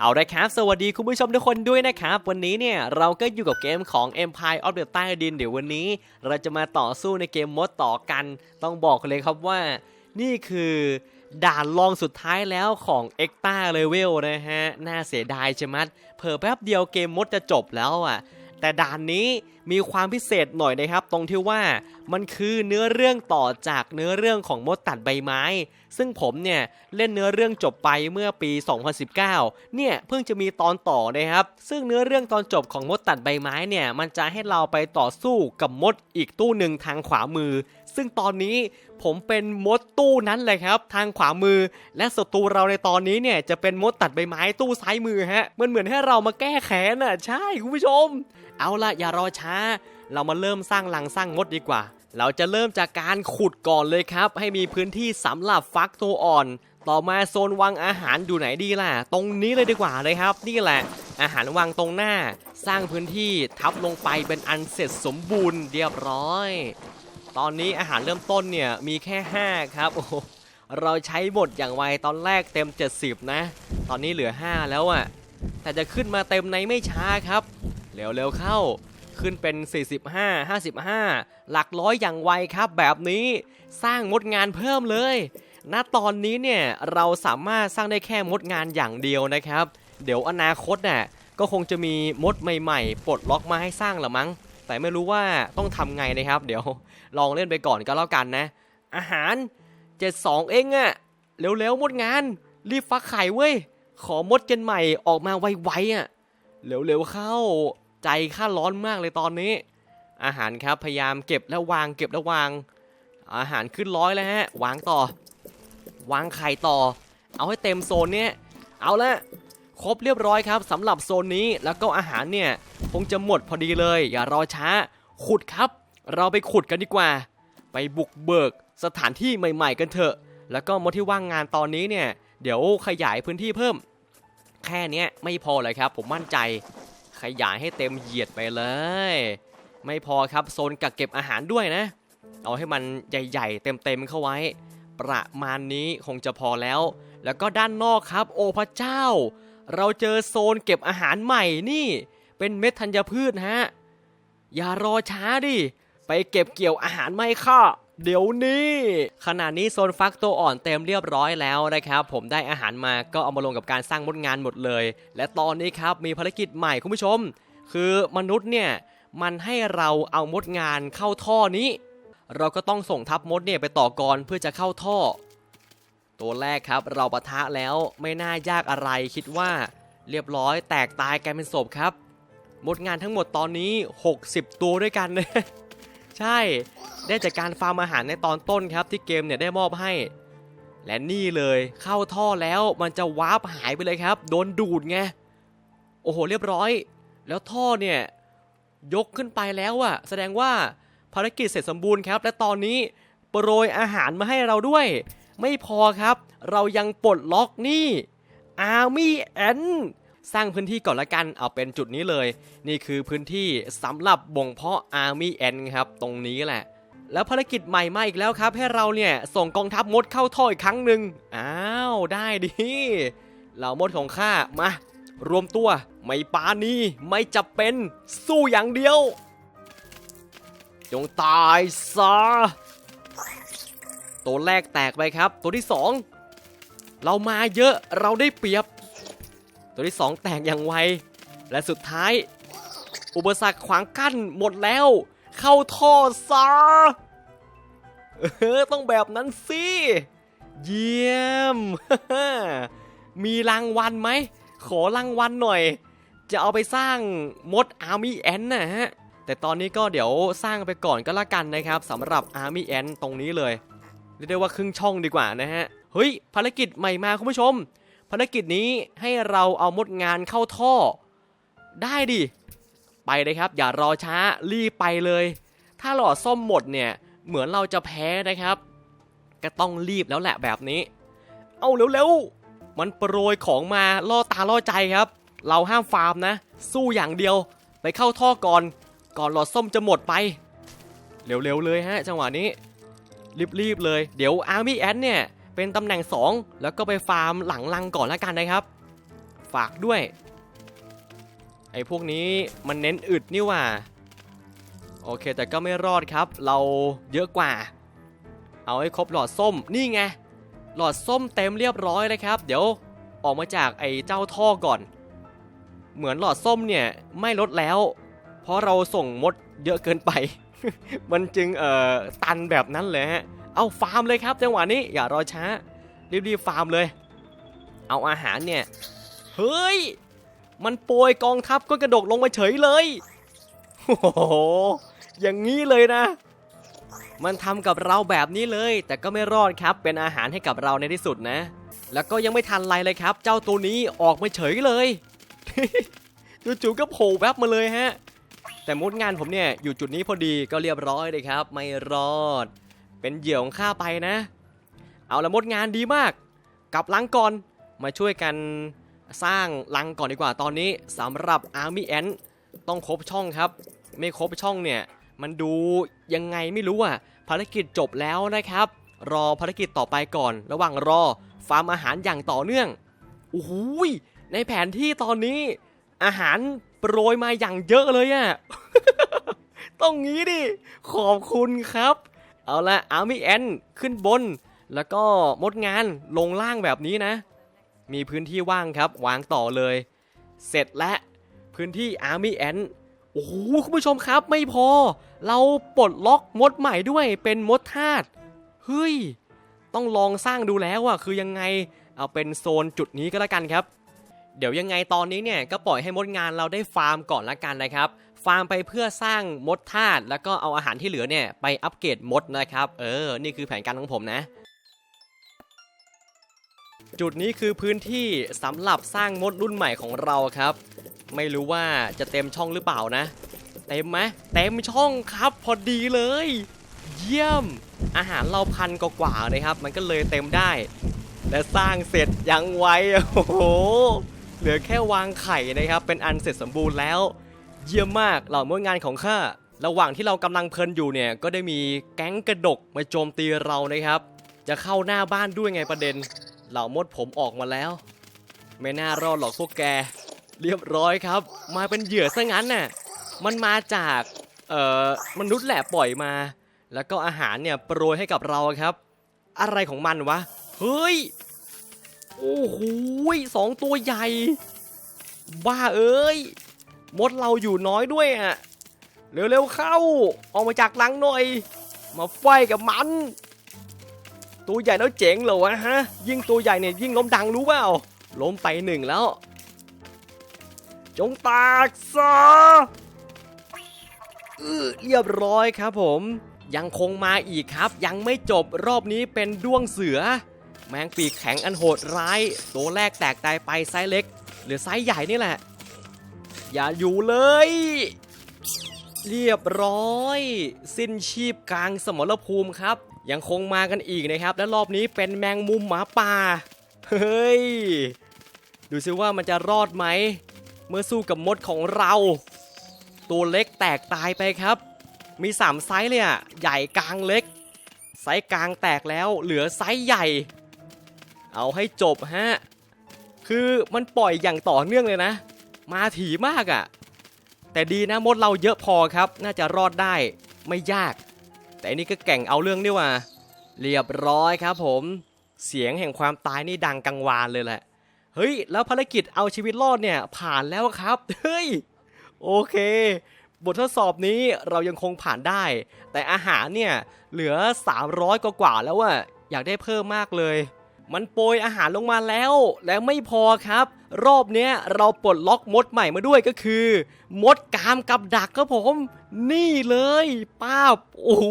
เอาละครับ สวัสดีคุณผู้ชมทุกคนด้วยนะครับ วันนี้เนี่ยเราก็อยู่กับเกมของ Empire of the ใต้ดิน เดี๋ยววันนี้ เราจะมาต่อสู้ในเกมมดต่อกัน ต้องบอกเลยครับว่า นี่คือด่านรองสุดท้ายแล้วของเอ็กตาเลเวลนะฮะ น่าเสียดายใช่ไหมเผลอแป๊บเดียวเกมมดจะจบแล้วอะ แต่ด่านนี้มีความพิเศษหน่อยนะครับ ตรงที่ว่ามันคือเนื้อเรื่องต่อจากเนื้อเรื่องของมดตัดใบไม้ ซึ่งผมเนี่ยเล่นเนื้อเรื่องจบไปเมื่อปี 2019 เนี่ยเพิ่งจะมีตอนต่อนะครับ ซึ่งเนื้อเรื่องตอนจบของมดตัดใบไม้เนี่ยมันจะให้เราไปต่อสู้กับมดอีกตู้หนึ่งทางขวามือ ซึ่งตอนนี้ผมเป็นมดตู้นั้นเลยครับ ทางขวามือ และศัตรูเราในตอนนี้เนี่ยจะเป็นมดตัดใบไม้ตู้ซ้ายมือฮะมันเหมือนให้เรามาแก้แค้นอะใช่คุณผู้ชม เอาละอย่ารอช้า เรามาเริ่มสร้างรังสร้างมดดีกว่า เราจะเริ่มจากการขุดก่อนเลยครับ ให้มีพื้นที่สำหรับฟักตัวอ่อน ต่อมาโซนวางอาหารอยู่ไหนดีล่ะ ตรงนี้เลยดีกว่าเลยครับ นี่แหละอาหารวางตรงหน้า สร้างพื้นที่ทับลงไปเป็นอันเสร็จสมบูรณ์เรียบร้อย ตอนนี้อาหารเริ่มต้นเนี่ยมีแค่ 5 ครับโอ้โหเราใช้หมดอย่างไวตอนแรกเต็ม 70 นะ ตอนนี้เหลือ 5 แล้วอะ่ะ แต่จะขึ้นมาเต็มในไม่ช้าครับ เร็วๆเข้าขึ้นเป็น 45 55 หลักร้อยอย่างไวครับแบบนี้สร้างมดงานเพิ่มเลย ณตอนนี้เนี่ยเราสามารถสร้างได้แค่มดงานอย่างเดียวนะครับ เดี๋ยวอนาคตน่ะก็คงจะมีมดใหม่ๆ ปลดล็อกมาให้สร้างละมั้ง แต่ไม่รู้ว่าต้องทำไงนะครับ เดี๋ยว ลองเล่นไปก่อนก็แล้วกันนะ อาหาร 72 เองอะเร็วๆหมดงาน รีบฟักไข่เว้ย ขอมดเจนใหม่ออกมาไวๆอะเร็วๆเข้า ใจข้าร้อนมากเลยตอนนี้ อาหารครับพยายามเก็บแล้ววางเก็บแล้ววาง อาหารขึ้นร้อยแล้วฮะ วางต่อ วางไข่ต่อ เอาให้เต็มโซนเนี้ยเอาละครบเรียบร้อยครับสำหรับโซนนี้แล้วก็อาหารเนี่ยคงจะหมดพอดีเลย อย่ารอช้า ขุดครับ เราไปขุดกันดีกว่า ไปบุกเบิกสถานที่ใหม่ ๆ กันเถอะ แล้วก็มดที่ว่างงานตอนนี้เนี่ย เดี๋ยวขยายพื้นที่เพิ่ม แค่เนี้ยไม่พอเลยครับ ผมมั่นใจ ขยายให้เต็มเหยียดไปเลย ไม่พอครับโซนกักเก็บอาหารด้วยนะ เอาให้มันใหญ่ ๆ เต็มๆเข้าไว้ ประมาณนี้คงจะพอแล้ว แล้วก็ด้านนอกครับ โอ้พระเจ้า เราเจอโซนเก็บอาหารใหม่นี่ เป็นเม็ดธัญพืชฮะอย่ารอช้าดิ ไปเก็บเกี่ยวอาหารไม่ค่ะเดี๋ยวนี้ขณะนี้โซนฟักตัวอ่อนเต็มเรียบร้อยแล้วนะครับ ผมได้อาหารมาก็เอามาลงกับการสร้างมดงานหมดเลย และตอนนี้ครับมีภารกิจใหม่คุณผู้ชม คือมนุษย์เนี่ยมันให้เราเอามดงานเข้าท่อนี้ เราก็ต้องส่งทัพมดเนี่ยไปต่อกรเพื่อจะเข้าท่อ ตัวแรกครับเราปะทะแล้วไม่น่ายากอะไรคิดว่าเรียบร้อยแตกตายกลายเป็นศพครับ มดงานทั้งหมดตอนนี้ 60 ตัวด้วยกันเนะ ใช่ ได้จากการฟาร์มอาหารในตอนต้นครับที่เกมเนี่ยได้มอบให้ และนี่เลยเข้าท่อแล้วมันจะวาร์ปหายไปเลยครับ โดนดูดไง โอ้โหเรียบร้อย แล้วท่อเนี่ยยกขึ้นไปแล้วอะแสดงว่าภารกิจเสร็จสมบูรณ์ครับ และตอนนี้โปรยอาหารมาให้เราด้วย ไม่พอครับ เรายังปลดล็อกนี่ Army N สร้างพื้นที่ก่อนละกันเอาเป็นจุดนี้เลย นี่คือพื้นที่สำหรับบ่งเพาะ Army N ครับ ตรงนี้แหละ แล้วภารกิจใหม่มาอีกแล้วครับ ให้เราเนี่ยส่งกองทัพมดเข้าท่ออีกครั้งหนึ่งอ้าวได้ดิเหล่ามดของข้ามารวมตัวไม่ปานีไม่จะเป็นสู้อย่างเดียว จงตายซะตัวแรกแตกไปครับ ตัวที่สองเรามาเยอะเราได้เปรียบ ตัวที่สองแตกอย่างไว และสุดท้าย อุปสรรคขวางกั้นหมดแล้ว เข้าท่อซะเออต้องแบบนั้นสิ เยี่ยม มีรางวัลไหม ขอรางวัลหน่อย จะเอาไปสร้างมดอาร์มี่แอนนะฮะ แต่ตอนนี้ก็เดี๋ยวสร้างไปก่อนก็แล้วกันนะครับสำหรับ Army a n ตรงนี้เลย เรียกได้ว่าครึ่งช่องดีกว่านะฮะ เฮ้ย ภารกิจใหม่มาคุณผู้ชม ภารกิจนี้ให้เราเอามดงานเข้าท่อ ได้ดิ ไปเลยครับ อย่ารอช้ารีบไปเลย ถ้าหลอดส้มหมดเนี่ยเหมือนเราจะแพ้นะครับ ก็ต้องรีบแล้วแหละแบบนี้ เอาเร็วๆ มันโปรยของมาล่อตาล่อใจครับ เราห้ามฟาร์มนะ สู้อย่างเดียวไปเข้าท่อก่อน ก่อนหลอดส้มจะหมดไป เร็วๆเลยฮะ จังหวะนี้รีบๆเลย เดี๋ยว Army a n เนี่ย เป็นตำแหน่ง 2 แล้วก็ไปฟาร์มหลังลังก่อนแล้วกันนะครับ ฝากด้วยไอ้พวกนี้มันเน้นอึดนี่ว่าโอเค แต่ก็ไม่รอดครับ เราเยอะกว่า เอาให้ครบหลอดส้มนี่ไงหลอดส้มเต็มเรียบร้อยนะครับ เดี๋ยวออกมาจากไอ้เจ้าท่อก่อน เหมือนหลอดส้มเนี่ยไม่ลดแล้ว เพราะเราส่งมดเยอะเกินไป มันจึงเอ่อตันแบบนั้นเลยฮะ เอาฟาร์มเลยครับจังหวะนี้อย่ารอช้ารีบๆฟาร์มเลย เอาอาหารเนี่ยเฮ้ยมันโปรยกองทัพก็กระโดดลงมาเฉยเลยโอ้โหอย่างนี้เลยนะ มันทำกับเราแบบนี้เลย แต่ก็ไม่รอดครับเป็นอาหารให้กับเราในที่สุดนะ แล้วก็ยังไม่ทันไรเลยครับ เจ้าตัวนี้ออกมาเฉยเลยจู่ๆก็โผล่แวบมาเลยฮะแต่มดงานผมเนี่ยอยู่จุดนี้พอดีก็เรียบร้อยเลยครับ ไม่รอด เป็นเหยื่อของข้าไปนะ เอาละมดงานดีมาก กลับลังก่อน มาช่วยกันสร้างลังก่อนดีกว่าตอนนี้สำหรับ Army Ant ต้องครบช่องครับ ไม่ครบช่องเนี่ยมันดูยังไงไม่รู้อะภารกิจจบแล้วนะครับ รอภารกิจต่อไปก่อน ระหว่างรอฟาร์มอาหารอย่างต่อเนื่องโอ้โหในแผนที่ตอนนี้อาหารโปรยมาอย่างเยอะเลยอะ ต้องงี้ดิ ขอบคุณครับ เอาละอาร์มี่แอนขึ้นบน แล้วก็มดงานลงล่างแบบนี้นะ มีพื้นที่ว่างครับวางต่อเลย เสร็จและพื้นที่ Army Ant โอ้โหคุณผู้ชมครับไม่พอ เราปลดล็อกมดใหม่ด้วยเป็นมดธาตุเฮ้ย ต้องลองสร้างดูแล้วอะคือยังไงเอาเป็นโซนจุดนี้ก็แล้วกันครับ เดี๋ยวยังไงตอนนี้เนี่ยก็ปล่อยให้มดงานเราได้ฟาร์มก่อนละกันนะครับ ฟาร์มไปเพื่อสร้างมดธาตุแล้วก็เอาอาหารที่เหลือเนี่ยไปอัปเกรดมดนะครับ เออ นี่คือแผนการของผมนะ จุดนี้คือพื้นที่สำหรับสร้างมดรุ่นใหม่ของเราครับ ไม่รู้ว่าจะเต็มช่องหรือเปล่านะ เต็มไหมเต็มช่องครับพอดีเลย เยี่ยม อาหารเราพันกว่าๆเลยครับ มันก็เลยเต็มได้ และสร้างเสร็จยังไวโอ้โหเหลือแค่วางไข่นะครับ เป็นอันเสร็จสมบูรณ์แล้ว เยี่ยมมากเหล่ามดงานของข้าระหว่างที่เรากำลังเพลินอยู่เนี่ยก็ได้มีแก๊งกระดกมาโจมตีเรานะครับ จะเข้าหน้าบ้านด้วยไงประเด็น เหล่ามดผมออกมาแล้ว ไม่น่ารอดหรอกพวกแก เรียบร้อยครับ มาเป็นเหยื่อซะงั้นน่ะมันมาจากเอ่อมนุษย์แหละปล่อยมา แล้วก็อาหารเนี่ยโปรยให้กับเราครับ อะไรของมันวะเฮ้ยโอ้โหสองตัวใหญ่ บ้าเอ้ย มดเราอยู่น้อยด้วยอะ เร็วๆเข้า ออกมาจากรังหน่อย มาไฟกับมัน ตัวใหญ่แล้วเจ๋งเหรอวะฮะ ยิ่งตัวใหญ่เนี่ยยิ่งล้มดังรู้เปล่า ล้มไปหนึ่งแล้ว จงตากซะอือเรียบร้อยครับผม ยังคงมาอีกครับ ยังไม่จบรอบนี้เป็นด้วงเสือ แมงปีกแข็งอันโหดร้าย ตัวแรกแตกตายไปไซส์เล็ก หรือไซส์ใหญ่นี่แหละ อย่าอยู่เลย เรียบร้อย สิ้นชีพกลางสมรภูมิครับ ยังคงมากันอีกนะครับ และรอบนี้เป็นแมงมุมหมาป่า เฮ้ย ดูซิว่ามันจะรอดไหม เมื่อสู้กับมดของเรา ตัวเล็กแตกตายไปครับ มีสามไซส์เลยอะใหญ่กลางเล็ก ไซส์กลางแตกแล้วเหลือไซส์ใหญ่ เอาให้จบฮะคือมันปล่อยอย่างต่อเนื่องเลยนะ มาถี่มากอะ่ะ แต่ดีนะมดเราเยอะพอครับ น่าจะรอดได้ไม่ยาก แต่อันนี่ก็แก่งเอาเรื่องนี่ว่าเรียบร้อยครับ ผมเสียงแห่งความตายนี่ดังกังวานเลยแหละ เฮ้ย แล้วภารกิจเอาชีวิตรอดเนี่ยผ่านแล้วครับ เฮ้ย โอเค บททดสอบนี้เรายังคงผ่านได้ แต่อาหารเนี่ยเหลือ 300 กว่ากว่าแล้วอะอยากได้เพิ่มมากเลย มันโปรยอาหารลงมาแล้ว และไม่พอครับ รอบเนี้ยเราปลดล็อกมดใหม่มาด้วยก็คือ มดกามกับดักครับผมนี่เลยป้าบโอ้โห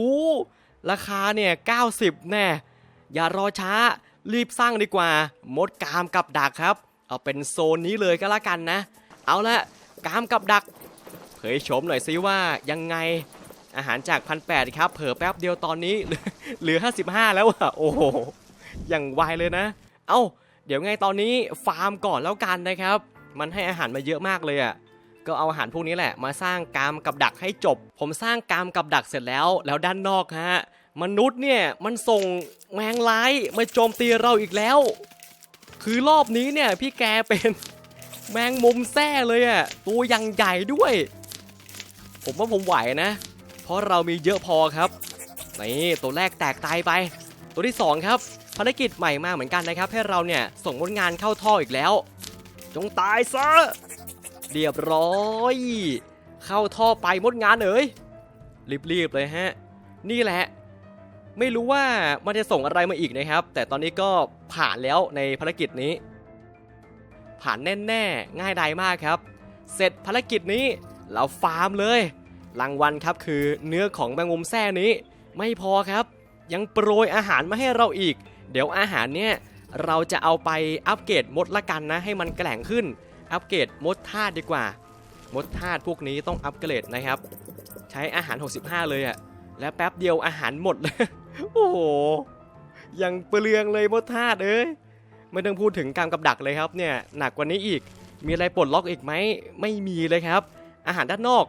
ราคาเนี่ย 90 แน่ อย่ารอช้า รีบสร้างดีกว่า มดกามกับดักครับ เอาเป็นโซนนี้เลยก็แล้วกันนะ เอาละกามกับดักเผยโฉมหน่อยซิว่ายังไงอาหารจากพันแปดครับ เผลอแป๊บเดียวตอนนี้เหลือ 55 แล้วอะโอ้โห อย่างไวเลยนะ เอ้า เดี๋ยวไงตอนนี้ฟาร์มก่อนแล้วกันนะครับ มันให้อาหารมาเยอะมากเลยอะ่ะก็เอาอาหารพวกนี้แหละมาสร้างกามกับดักให้จบ ผมสร้างกามกับดักเสร็จแล้ว แล้วด้านนอกฮะมนุษย์เนี่ยมันส่งแมงร้ายมาโจมตีเราอีกแล้ว คือรอบนี้เนี่ยพี่แกเป็นแมงมุมแซ่เลยอะตัวยังใหญ่ด้วย ผมว่าผมไหวนะ เพราะเรามีเยอะพอครับนี่ตัวแรกแตกตายไป ตัวที่สองครับ ภารกิจใหม่มาเหมือนกันนะครับ ให้เราเนี่ยส่งมดงานเข้าท่ออีกแล้ว จงตายซะเรียบร้อย เข้าท่อไปมดงานเอ๋ยรีบๆเลยฮะ นี่แหละ ไม่รู้ว่ามันจะส่งอะไรมาอีกนะครับ แต่ตอนนี้ก็ผ่านแล้วในภารกิจนี้ ผ่านแน่ๆ ง่ายดายมากครับ เสร็จภารกิจนี้เราฟาร์มเลย รางวัลครับคือเนื้อของแมงมุมแซ่นี้ ไม่พอครับ ยังโปรยอาหารมาให้เราอีก เดี๋ยวอาหารเนี่ยเราจะเอาไปอัปเกรดมดละกันนะ ให้มันแกร่งขึ้น อัปเกรดมดธาตุดีกว่า มดธาตุพวกนี้ต้องอัปเกรดนะครับ ใช้อาหาร 65 เลยอะและแป๊บเดียวอาหารหมดเลย โอ้โห ยังเปลืองเลยมดธาตุเอ้ย ไม่ต้องพูดถึงการกับดักเลยครับเนี่ยหนักกว่านี้อีก มีอะไรปลดล็อกอีกไหม ไม่มีเลยครับ อาหารด้านนอก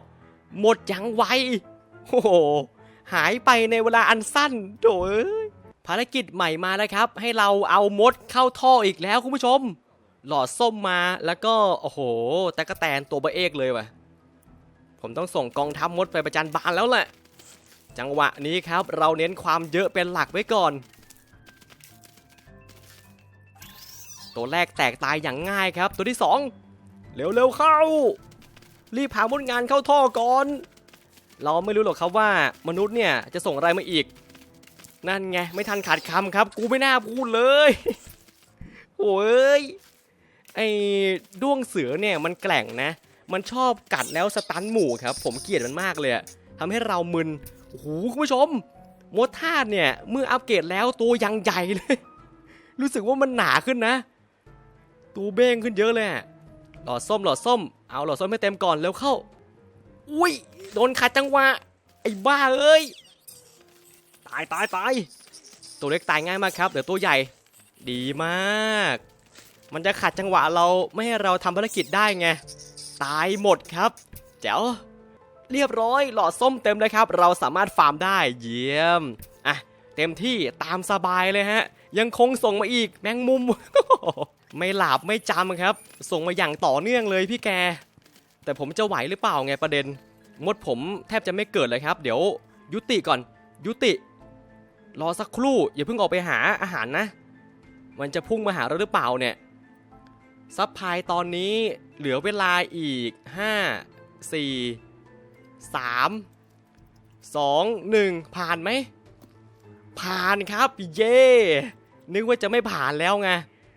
หมดอย่างไว โอ้โห หายไปในเวลาอันสั้นโถเอ้ย ภารกิจใหม่มาแล้วครับ ให้เราเอามดเข้าท่ออีกแล้วคุณผู้ชม หลอดส้มมาแล้วก็โอ้โหตะกะแตนตัวเบเอกเลยว่ะ ผมต้องส่งกองทัพมดไปประจันบานแล้วแหละ จังหวะนี้ครับ เราเน้นความเยอะเป็นหลักไว้ก่อน ตัวแรกแตกตายอย่างง่ายครับ ตัวที่ 2 เร็วๆเข้า รีบหามดงานเข้าท่อก่อน เราไม่รู้หรอกครับว่ามนุษย์เนี่ยจะส่งอะไรมาอีก นั่นไง ไม่ทันขาดคำครับ กูไม่น่าพูดเลยโอ้ยไอ้ด้วงเสือเนี่ยมันแกล่งนะ มันชอบกัดแล้วสตันหมู่ครับ ผมเกลียดมันมากเลยทำให้เรามึนโอ้โหคุณผู้ชมมดธาตุเนี่ยเมื่ออัปเกรดแล้วตัวยังใหญ่เลย รู้สึกว่ามันหนาขึ้นนะ ตัวเบ้งขึ้นเยอะเลยหลอดส้มหลอดส้ม เอาหลอดส้มให้เต็มก่อนแล้วเข้า อุ้ยโดนขัดจังหวะไอ้บ้าเอ้ย ตายตายตายตัวเล็กตายง่ายมากครับเดี๋ยวตัวใหญ่ ดีมาก มันจะขัดจังหวะเราไม่ให้เราทำภารกิจได้ไง ตายหมดครับเจ๋วเรียบร้อยหลอดส้มเต็มเลยครับ เราสามารถฟาร์มได้เยี่ยมอะเต็มที่ตามสบายเลยฮะ ยังคงส่งมาอีกแมงมุม ไม่หลาบไม่จำครับ ส่งมาอย่างต่อเนื่องเลยพี่แก แต่ผมจะไหวหรือเปล่าไงประเด็น มดผมแทบจะไม่เกิดเลยครับ เดี๋ยวยุติก่อนยุติ รอสักครู่อย่าเพิ่งออกไปหาอาหารนะ มันจะพุ่งมาหาเราหรือเปล่าเนี่ยซับพลายตอนนี้เหลือเวลาอีก 5 4 3 2 1 ผ่านไหม ผ่านครับ เย่นึกว่าจะไม่ผ่านแล้วไง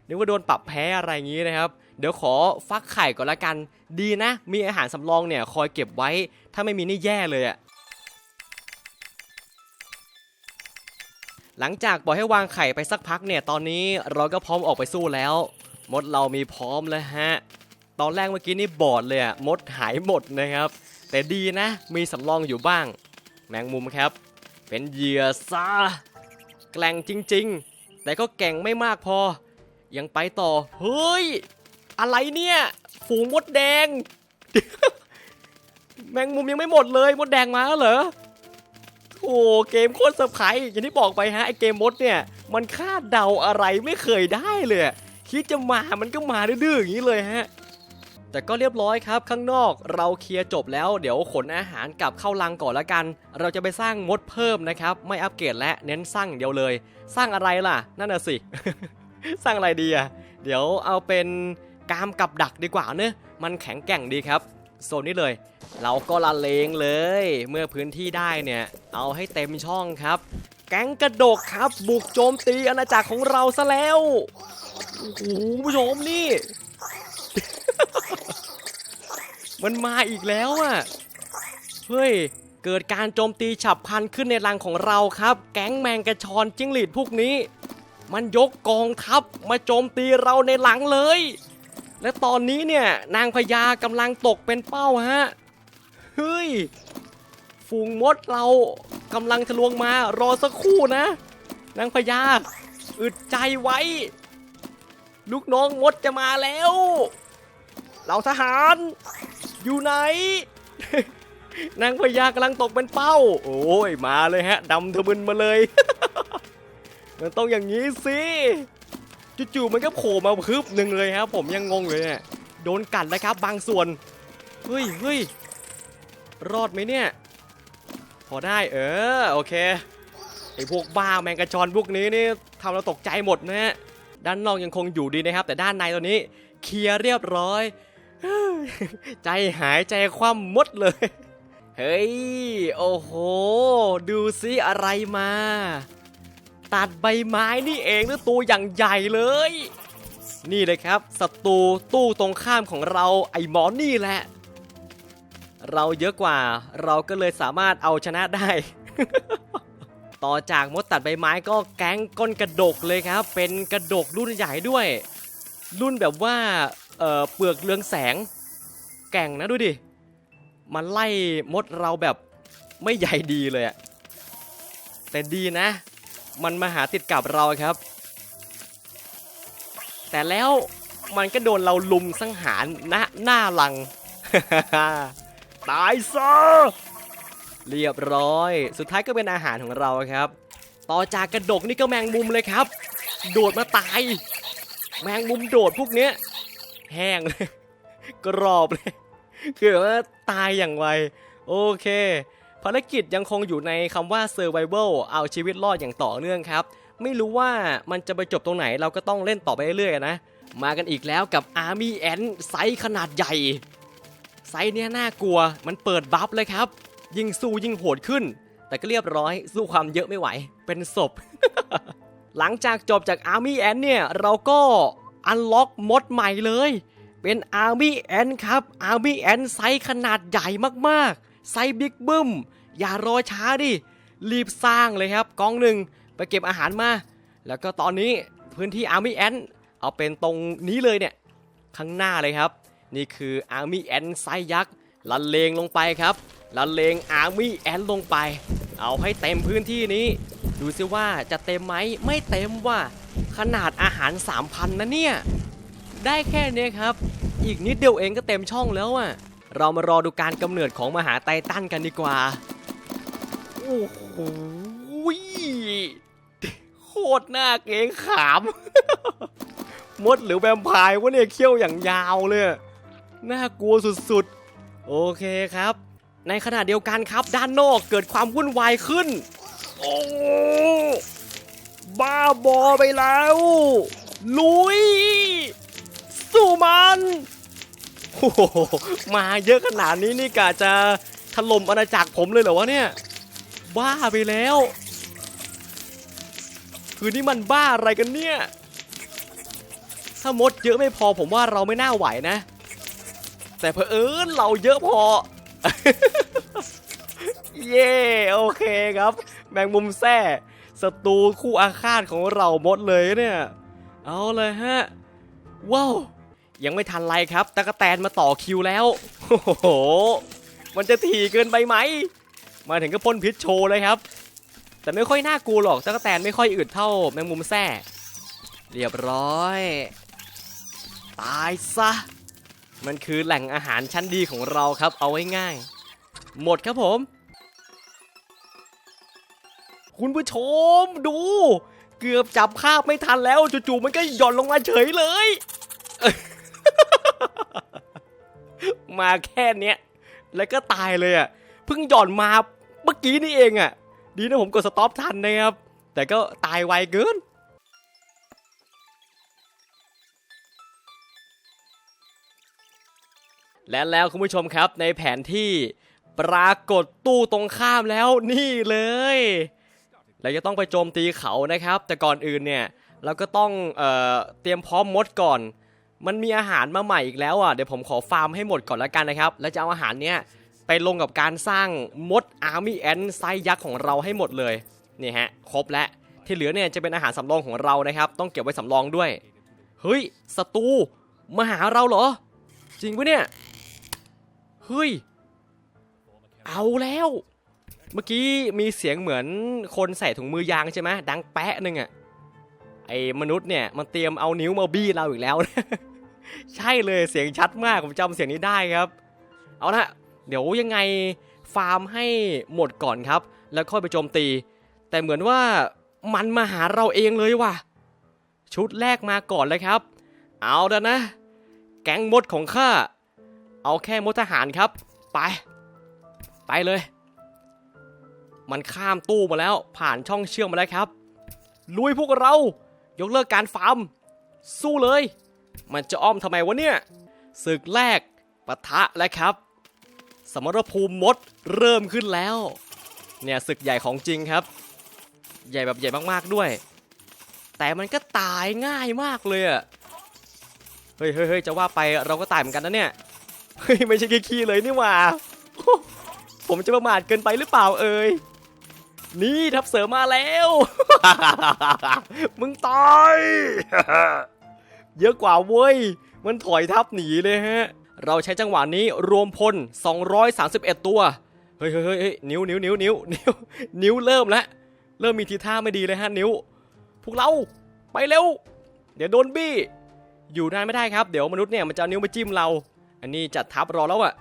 นึกว่าโดนปรับแพ้อะไรอย่างนี้นะครับ เดี๋ยวขอฟักไข่ก่อนละกัน ดีนะ มีอาหารสำรองเนี่ยคอยเก็บไว้ ถ้าไม่มีนี่แย่เลยอะ หลังจากปล่อยให้วางไข่ไปสักพักเนี่ย ตอนนี้เราก็พร้อมออกไปสู้แล้ว มดเรามีพร้อมแล้วฮะ ตอนแรกเมื่อกี้นี่บอดเลยอะมดหายหมดนะครับ แต่ดีนะ มีสำรองอยู่บ้าง แมงมุมครับ เป็นเหยื่อซะแกล่งจริง ๆ แต่ก็แก่งไม่มากพอ ยังไปต่อ เฮ้ย อะไรเนี่ย ฝูงมดแดง แมงมุมยังไม่หมดเลย มดแดงมาแล้วเหรอ โอ้เกมโคตรเซอร์ไพรส์อย่างที่บอกไปฮะไอเกมมดเนี่ย มันคาดเดาอะไรไม่เคยได้เลย คิดจะมามันก็มาดื้อๆอย่างนี้เลยฮะแต่ก็เรียบร้อยครับ ข้างนอกเราเคลียร์จบแล้ว เดี๋ยวขนอาหารกลับเข้าลังก่อนละกัน เราจะไปสร้างมดเพิ่มนะครับ ไม่อัปเกรดและเน้นสร้างเดียวเลย สร้างอะไรล่ะ นั่นน่ะสิ สร้างอะไรดีอะเดี๋ยวเอาเป็นกามกับดักดีกว่าเนอะมันแข็งแกร่งดีครับ โซนนี้เลย เราก็ละเลงเลย เมื่อพื้นที่ได้เนี่ย เอาให้เต็มช่องครับ แก๊งกระดกครับ บุกโจมตีอาณาจักรของเราซะแล้วโอ้โหผู้ชมนี่ มันมาอีกแล้วอะเฮ้ยเกิดการโจมตีฉับพลันขึ้นในรังของเราครับ แก๊งแมงกระชอนจิ้งหรีดพวกนี้ มันยกกองทัพมาโจมตีเราในหลังเลย และตอนนี้เนี่ยนางพญากำลังตกเป็นเป้าฮะ เฮ้ย ฝูงมดเรากำลังทะลวงมารอสักครู่นะ นางพญาอึดใจไว้ ลูกน้องมดจะมาแล้วเราทหารอยู่ไหน นางพญากำลังตกเป็นเป้า โอ้ยมาเลยฮะดำทะมึนมาเลย มันต้องอย่างนี้สิ จู่ๆมันก็โผล่มาพึบหนึ่งเลยครับ ผมยังงงเลยเนี่ยโดนกัดแล้วครับ บางส่วนเฮ้ยเฮ้ยรอดไหมเนี่ยพอได้เออโอเคไอพวกบ้าแมงกะชอนพวกนี้นี่ทำเราตกใจหมดนะฮะด้านนอกยังคงอยู่ดีนะครับ แต่ด้านในตอนนี้เคลียร์เรียบร้อย ใจหายใจคว่ำมดเลย เฮ้ย โอ้โห ดูซิอะไรมา ตัดใบไม้นี่เองนะตัวอย่างใหญ่เลย นี่เลยครับศัตรูตู้ตรงข้ามของเราไอ้หมอนี่แหละ เราเยอะกว่าเราก็เลยสามารถเอาชนะได้ ต่อจากมดตัดใบไม้ก็แก๊งก้นกระดกเลยครับ เป็นกระดกรุ่นใหญ่ด้วย รุ่นแบบว่าเเปลือกเรืองแสง แก่งนะดูดิมันไล่มดเราแบบไม่ใหญ่ดีเลยอะแต่ดีนะ มันมาหาติดกับเราครับ แต่แล้วมันก็โดนเราลุมสังหารณหน้าหลัง ตายซะเรียบร้อย สุดท้ายก็เป็นอาหารของเราครับ ต่อจากกระดกนี่ก็แมงมุมเลยครับ โดดมาตาย แมงมุมโดดพวกเนี้ย แห้งเลยกรอบเลยคือว่าตายอย่างไว โอเค ภารกิจยังคงอยู่ในคำว่า survival เอาชีวิตรอดอย่างต่อเนื่องครับ ไม่รู้ว่ามันจะไปจบตรงไหนเราก็ต้องเล่นต่อไปเรื่อยๆนะ มากันอีกแล้วกับ Army Ant ไซส์ขนาดใหญ่ ไซส์เนี้ยน่ากลัวมันเปิดบัฟเลยครับ ยิงสู้ยิงโหดขึ้น แต่ก็เรียบร้อยสู้ความเยอะไม่ไหว เป็นศพ หลังจากจบจาก Army Ant เนี่ยเราก็อันล็อกมดใหม่เลย เป็น Army Ant ครับ Army Ant ไซส์ขนาดใหญ่มากๆ ไซส์บิ๊กบึ้ม อย่ารอช้าดิ รีบสร้างเลยครับกองหนึ่งไปเก็บอาหารมา แล้วก็ตอนนี้พื้นที่ Army Ant เอาเป็นตรงนี้เลยเนี่ย ข้างหน้าเลยครับ นี่คือ Army Ant ไซส์ยักษ์ละเลงลงไปครับละเลง Army Ant ลงไป เอาให้เต็มพื้นที่นี้ ดูซิว่าจะเต็มไหมไม่เต็มว่า ขนาดอาหาร 3,000นะเนี่ย ได้แค่นี้ครับ อีกนิดเดียวเองก็เต็มช่องแล้วอะ เรามารอดูการกำเนิดของมหาไททันกันดีกว่า โอ้โหโคตรน่าเกรงขาม มดหรือแวมไพร์วะเนี่ยเขี้ยวอย่างยาวเลยน่ากลัวสุดๆ โอเคครับ ในขณะเดียวกันครับด้านนอกเกิดความวุ่นวายขึ้น โอ้บ้าบอไปแล้ว ลุย สู้มัน โอ้โหมาเยอะขนาดนี้นี่กะจะถล่มอาณาจักรผมเลยเหรอวะเนี่ย บ้าไปแล้ว คือนี่มันบ้าอะไรกันเนี่ย ถ้ามดเยอะไม่พอผมว่าเราไม่น่าไหวนะ แต่เผอิญเราเยอะพอ เย่โอเคครับ แมงมุมแซ่ศัตรูคู่อาฆาตของเราหมดเลยเนี่ย เอาเลยฮะ ว้าว ยังไม่ทันไรครับตะกะแตนมาต่อคิวแล้วโอ้โหมันจะถี่เกินไปไหม มาถึงก็พ่นพิษโชว์เลยครับ แต่ไม่ค่อยน่ากลัวหรอกตะกะแตนไม่ค่อยอึดเท่าแมงมุมแซ่เรียบร้อย ตายซะ มันคือแหล่งอาหารชั้นดีของเราครับ เอาไว้ง่าย หมดครับผม คุณผู้ชมดู เกือบจับภาพไม่ทันแล้วจู่ๆมันก็หย่อนลงมาเฉยเลย มาแค่เนี้ยแล้วก็ตายเลยอะเพิ่งหย่อนมาเมื่อกี้นี่เองอะ ดีนะผมกดสต็อปทันนะครับ แต่ก็ตายไวเกินและแล้วคุณผู้ชมครับในแผนที่ปรากฏตู้ตรงข้ามแล้วนี่เลยเราจะต้องไปโจมตีเขานะครับ แต่ก่อนอื่นเนี่ย เราก็ต้องเออเตรียมพร้อมมดก่อน มันมีอาหารมาใหม่อีกแล้วอะเดี๋ยวผมขอฟาร์มให้หมดก่อนแล้วกันนะครับ แล้วจะเอาอาหารเนี้ยไปลงกับการสร้างมดอาร์มี่แอนไซยักษ์ของเราให้หมดเลยนี่ฮะครบแล้วที่เหลือเนี่ยจะเป็นอาหารสำรองของเรานะครับ ต้องเก็บไว้สำรองด้วยเฮ้ยศัตรูมาหาเราเหรอ จริงปะเนี่ยเฮ้ยเอาแล้ว เมื่อกี้มีเสียงเหมือนคนใส่ถุงมือยางใช่ไหมดังแปะหนึ่งอะไอ้มนุษย์เนี่ยมันเตรียมเอานิ้วมาบี้เราอีกแล้ว ใช่เลยเสียงชัดมากผมจำเสียงนี้ได้ครับ เอาละเดี๋ยวยังไงฟาร์มให้หมดก่อนครับ แล้วค่อยไปโจมตี แต่เหมือนว่ามันมาหาเราเองเลยว่ะ ชุดแรกมาก่อนเลยครับ เอาล้วนะ แก๊งมดของข้าเอาแค่มดทหารครับ ไป ไปเลย มันข้ามตู้มาแล้วผ่านช่องเชื่อมมาแล้วครับลุยพวกเรา ยกเลิกการฟาร์ม สู้เลย มันจะอ้อมทำไมวะเนี่ยศึกแรกปะทะแล้วครับ สมรภูมิมดเริ่มขึ้นแล้ว เนี่ยศึกใหญ่ของจริงครับ ใหญ่แบบใหญ่มากๆด้วย แต่มันก็ตายง่ายมากเลยอะเฮ้ยเฮ้ยเฮ้ยจะว่าไปเราก็ตายเหมือนกันนะเนี่ยเฮ้ยไม่ใช่ขี้เลยนี่หว่า ผมจะประมาทเกินไปหรือเปล่าเอ่ยนี่ทับเสริมมาแล้ว มึงตาย เยอะกว่าเว้ย มันถอยทับหนีเลยฮะ เราใช้จังหวะนี้รวมพล 231 ตัวเฮ้ยเฮ้ยเฮ้ยเฮ้ยนิ้วนิ้วนิ้วนิ้วนิ้วนิ้วเริ่มแล้ว เริ่มมีทีท่าไม่ดีเลยฮะนิ้ว พวกเราไปเร็ว เดี๋ยวโดนบี้ อยู่นานไม่ได้ครับ เดี๋ยวมนุษย์เนี่ยมันจะนิ้วมาจิ้มเรา อันนี้จัดทับรอแล้วอะ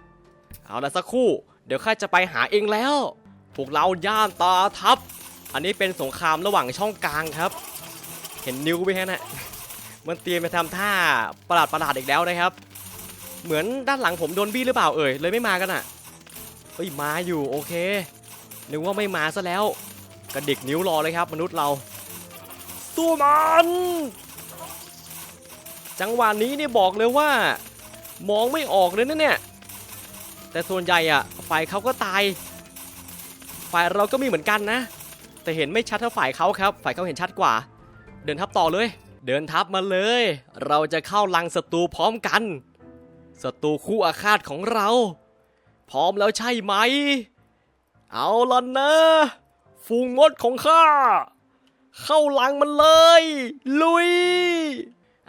เอาละสักครู่ เดี๋ยวข้าจะไปหาเองแล้ว พวกเราย่านตาทับ อันนี้เป็นสงครามระหว่างช่องกลางครับ เห็นนิ้วไหมฮะนะ มันเตรียมไปทำท่าประหลาดประหลาดอีกแล้วนะครับ เหมือนด้านหลังผมโดนบี้หรือเปล่าเอ่ยเลยไม่มากันอะเฮ้ยมาอยู่โอเคนึกว่าไม่มาซะแล้วกระดิกนิ้วรอเลยครับ มนุษย์เราสู้มันจังหวะนี้เนี่ยบอกเลยว่ามองไม่ออกเลยนะเนี่ยแต่ส่วนใหญ่อะฝ่ายเขาก็ตาย ฝ่ายเราก็มีเหมือนกันนะ แต่เห็นไม่ชัดเท่าฝ่ายเขาครับ ฝ่ายเขาเห็นชัดกว่า เดินทับต่อเลย เดินทับมาเลย เราจะเข้าลังศัตรูพร้อมกันศัตรูคู่อาฆาตของเรา พร้อมแล้วใช่ไหม เอาล่ะนะ ฟูงมดของข้า เข้าลังมันเลย ลุย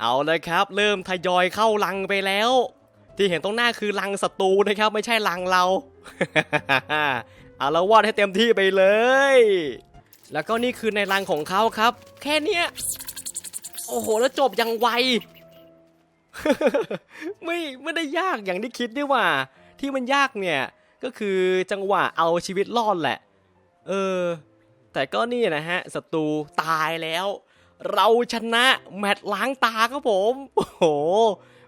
เอาเลยครับ เริ่มทยอยเข้าลังไปแล้ว ที่เห็นตรงหน้าคือลังศัตรูนะครับ ไม่ใช่ลังเราเอาละวาดให้เต็มที่ไปเลย แล้วก็นี่คือในรังของเขาครับ แค่เนี้ย โอ้โห แล้วจบอย่างไว ไม่ไม่ได้ยากอย่างที่คิดด้วยว่า ที่มันยากเนี่ย ก็คือจังหวะเอาชีวิตรอดแหละ เออ แต่ก็นี่นะฮะศัตรูตายแล้ว เราชนะแมตช์ล้างตาครับผม โอ้โห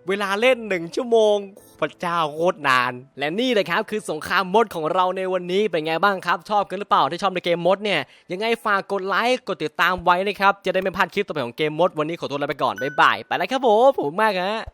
เวลาเล่นหนึ่งชั่วโมงพ ระเจ้าโคตรนาน และนี่เลยครับคือสงครามมดของเราในวันนี้เป็นไงบ้างครับ ชอบกันหรือเปล่าที่ชอบในเกมมดเนี่ยยังไงฝากกดไลค์กดติดตามไว้นะครับจะได้ไม่พลาดคลิปต่อไปของเกมมดวันนี้ขอตัวลาไปก่อนบ๊ายบายไปแล้วครับผมผมมากฮะ